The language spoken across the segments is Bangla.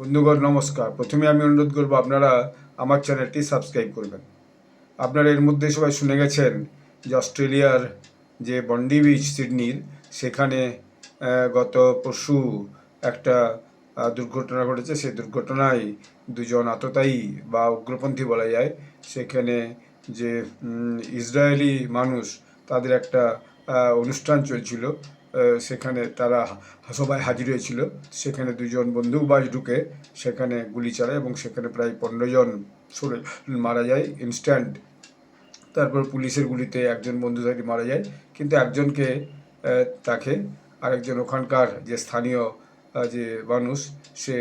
বন্ধুগণ, নমস্কার। প্রথমে আমি অনুরোধ করব আপনারা আমার চ্যানেলটি সাবস্ক্রাইব করবেন। আপনারা এর মধ্যে সবাই শুনে গেছেন যে অস্ট্রেলিয়ার যে বন্ডি বিচ, সিডনির, সেখানে গত পরশু একটা দুর্ঘটনা ঘটেছে। সেই দুর্ঘটনায় দুজন আততায়ী বা উগ্রপন্থী বলা যায়, সেখানে যে ইসরায়েলি মানুষ তাদের একটা অনুষ্ঠান চলছিল। সেখানে তারা সবাই হাজির হয়েছিল। সেখানে দুজন বন্দুকবাজ ঢুকে সেখানে গুলি চালায় এবং সেখানে প্রায় পনেরো জন সরে মারা যায় ইনস্ট্যান্ট তারপর পুলিশের গুলিতে একজন বন্ধুধারী মারা যায়। কিন্তু একজনকে তাকে আরেকজন ওখানকার যে স্থানীয় যে মানুষ, সে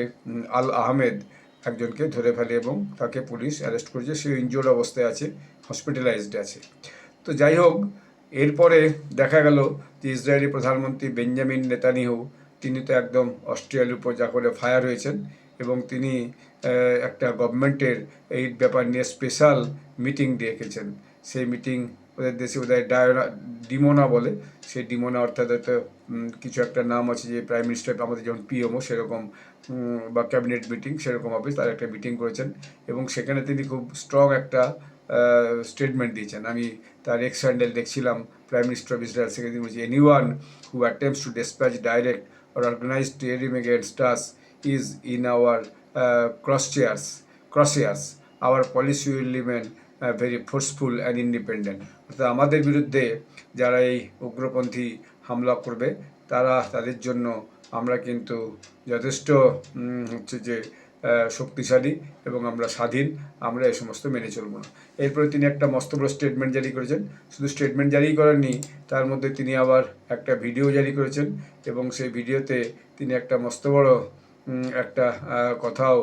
আল আহমেদ একজনকে ধরে ফেলে এবং তাকে পুলিশ অ্যারেস্ট করেছে। সে ইনজোর্ড অবস্থায় আছে হসপিটালাইজড আছে। তো যাই হোক, এরপরে দেখা গেল ইসরায়েলি প্রধানমন্ত্রী বেঞ্জামিন নেতানিয়াহু, তিনি তো একদম অস্ট্রেলিয়ার উপর যা করে ফায়ার হয়েছেন এবং তিনি একটা গভর্নমেন্টের এই ব্যাপার নিয়ে স্পেশাল মিটিং ডেকেছেন। সেই মিটিং ওদের দেশে ওদের ডায়োনা ডিমোনা বলে, সেই ডিমোনা অর্থাৎ হয়তো কিছু একটা নাম আছে যে প্রাইম মিনিস্টার আমাদের যেমন পিএমও সেরকম বা ক্যাবিনেট মিটিং, সেরকম হবে তার একটা মিটিং করেছেন এবং সেখানে তিনি খুব স্ট্রং একটা স্টেটমেন্ট দিয়েছেন আমি তার এক্স হ্যান্ডেল দেখছিলাম প্রাইম মিনিস্টার অফ ইসরায়েল তিনি বলছি anyone who attempts to dispatch direct or against us is in our uh, crosshairs. crosshairs. Our policy will remain uh, very forceful and independent. অর্থাৎ আমাদের বিরুদ্ধে যারা এই উগ্রপন্থী হামলা করবে তারা তাদের জন্য আমরা কিন্তু যথেষ্ট হচ্ছে যে শক্তিশালী এবং আমরা স্বাধীন, আমরা এই সমস্ত মেনে চলবো না। এরপরে তিনি একটা মস্ত বড় স্টেটমেন্ট জারি করেছেন। শুধু স্টেটমেন্ট জারি করেননি, তার মধ্যে তিনি আবার একটা ভিডিও জারি করেছেন এবং সেই ভিডিওতে তিনি একটা মস্ত বড় একটা কথাও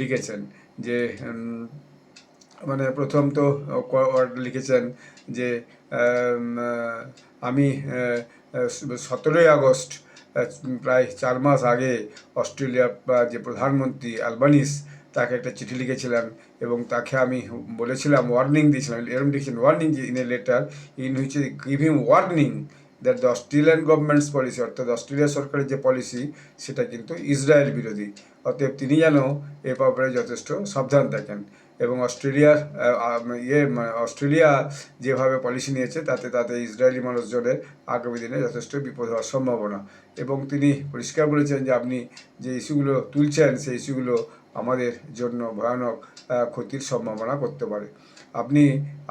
লিখেছেন যে মানে প্রথম তো লিখেছেন যে আমি সতেরোই আগস্ট প্রায় চার মাস আগে অস্ট্রেলিয়া যে প্রধানমন্ত্রী আলবানিস, তাকে একটা চিঠি লিখেছিলাম এবং তাকে আমি বলেছিলাম ওয়ার্নিং দিয়েছিলাম। এরকম লিখেছেন warning in a letter in which give him warning that the Australian governments policy অর্থাৎ অস্ট্রেলিয়া সরকারের যে পলিসি সেটা কিন্তু ইসরায়েল বিরোধী। অতএব তিনি যেন এ ব্যাপারে যথেষ্ট সাবধান থাকেন। এবং অস্ট্রেলিয়ার ইয়ে মানে অস্ট্রেলিয়া যেভাবে পলিসি নিয়েছে, তাতে তাতে ইসরায়েলি মানুষজনের আগামী দিনে যথেষ্ট বিপদ হওয়ার সম্ভাবনা। এবং তিনি পরিষ্কার বলেছেন যে আপনি যে ইস্যুগুলো তুলছেন, সেই ইস্যুগুলো আমাদের জন্য ভয়ানক ক্ষতির সম্ভাবনা করতে পারে। আপনি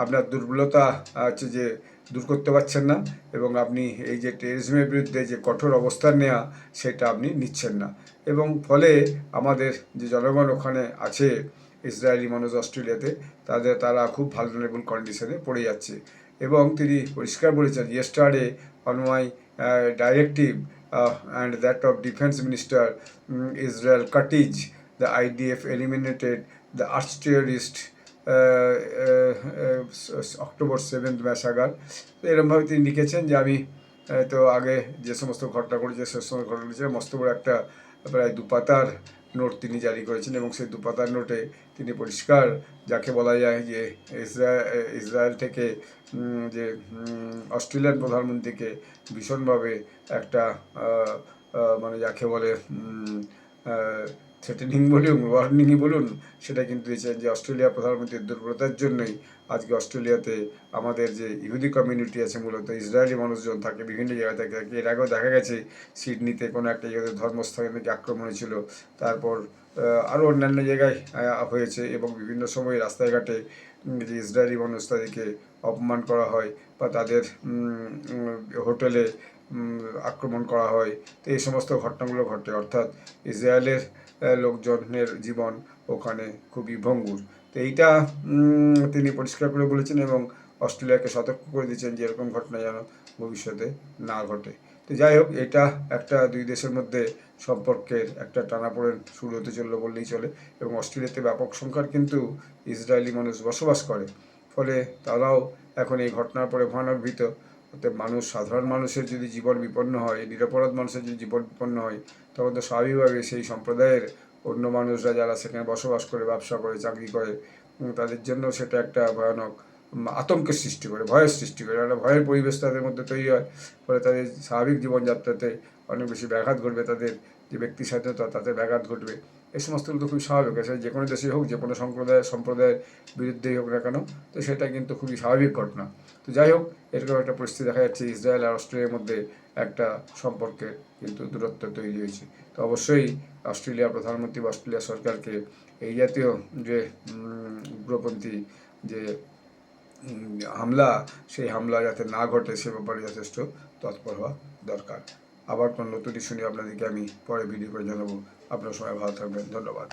আপনার দুর্বলতা হচ্ছে যে দূর করতে পারছেন না এবং আপনি এই যে টেরিজমের বিরুদ্ধে যে কঠোর অবস্থান নেওয়া সেটা আপনি নিচ্ছেন না। এবং ফলে আমাদের যে জনগণ ওখানে আছে ইসরায়েলি মানুষ অস্ট্রেলিয়াতে, তাদের তারা খুব ভালনারেবল কন্ডিশনে পড়ে যাচ্ছে। এবং তিনি পরিষ্কার বলেছেন yesterday on my directive and that of defence minister Israel Katz the IDF eliminated the arts October seventh massacre এরমভাবে তিনি লিখেছেন যে আমি তো আগে যে সমস্ত ঘটনা ঘটেছে, সে সমস্ত ঘটনা ঘটেছে মস্ত বড় একটা, প্রায় দুপাতার নোট তিনি জারি করেছেন এবং সেই দুপাতার নোটে তিনি পরিষ্কার যাকে বলা যায় যে ইসরায়েল ইসরায়েল থেকে যে অস্ট্রেলিয়ান প্রধানমন্ত্রীকে ভীষণভাবে একটা মানে যাকে বলে থ্রেটেনিং বলুন, ওয়ার্নিংই বলুন, সেটা কিন্তু যে অস্ট্রেলিয়া প্রধানমন্ত্রীর দুর্বলতার জন্যই আজকে অস্ট্রেলিয়াতে আমাদের যে ইহুদি কমিউনিটি আছে, মূলত ইসরায়েলি মানুষজন থাকে, বিভিন্ন জায়গায় থাকে থাকে। এর আগেও দেখা গেছে, সিডনিতে কোনো একটা ইহুদি ধর্মস্থানে নাকি আক্রমণ হয়েছিল, তারপর আরও অন্যান্য জায়গায় হয়েছে এবং বিভিন্ন সময় রাস্তাঘাটে যে ইসরায়েলি মানুষ তাদেরকে অপমান করা হয় বা তাদের হোটেলে আক্রমণ করা হয়, তো এই সমস্ত ঘটনাগুলো ঘটে অর্থাৎ ইসরায়েলের লোকজনের জীবন ওখানে খুবই ভঙ্গুর। তো এইটা তিনি পরিষ্কার করে বলেছেন এবং অস্ট্রেলিয়াকে সতর্ক করে দিয়েছেন যে এরকম ঘটনা যেন ভবিষ্যতে না ঘটে। তো যাই হোক, এটা একটা দুই দেশের মধ্যে সম্পর্কের একটা টানাপোড়েন শুরু হতে চলল বললেই চলে এবং অস্ট্রেলিয়াতে ব্যাপক সংখ্যার কিন্তু ইসরায়েলি মানুষ বসবাস করে। ফলে তারাও এখন এই ঘটনার পরে ভয়ানক ভীত অতএব মানুষ, সাধারণ মানুষের যদি জীবন বিপন্ন হয়, নিরপরাধ মানুষের যদি জীবন বিপন্ন হয়, তখন তো স্বাভাবিকভাবে সেই সম্প্রদায়ের অন্য মানুষরা যারা সেখানে বসবাস করে, ব্যবসা করে, চাকরি করে তাদের জন্য সেটা একটা ভয়ানক আতঙ্কের সৃষ্টি করে, ভয়ের সৃষ্টি করে। একটা ভয়ের পরিবেশ তাদের মধ্যে তৈরি হয়, ফলে তাদের স্বাভাবিক জীবনযাত্রাতে অনেক বেশি ব্যাঘাত ঘটবে। তাদের যে ব্যক্তি স্বাধীনতা, তাতে ব্যাঘাত ঘটবে। এই সমস্তগুলো তো খুবই স্বাভাবিক। আছে যে কোনো দেশেই হোক, যে কোনো সম্প্রদায়, সম্প্রদায়ের বিরুদ্ধেই হোক না কেন, তো সেটা কিন্তু খুবই স্বাভাবিক ঘটনা। তো যাই হোক, এরকম একটা পরিস্থিতি দেখা যাচ্ছে, ইসরায়েল আর অস্ট্রেলিয়ার মধ্যে একটা সম্পর্কে কিন্তু দূরত্ব তৈরি হয়েছে। তো অবশ্যই অস্ট্রেলিয়ার প্রধানমন্ত্রী বা অস্ট্রেলিয়া সরকারকে এই জাতীয় যে উগ্রপন্থী যে হামলা, সেই হামলা যাতে না ঘটে সে ব্যাপারে যথেষ্ট তৎপর হওয়া দরকার। আবার কোনো নতুন ইস্যু নিয়ে আপনাদেরকে আমি পরে ভিডিও করে জানাব। আপনার সবাই ভালো থাকবেন ধন্যবাদ।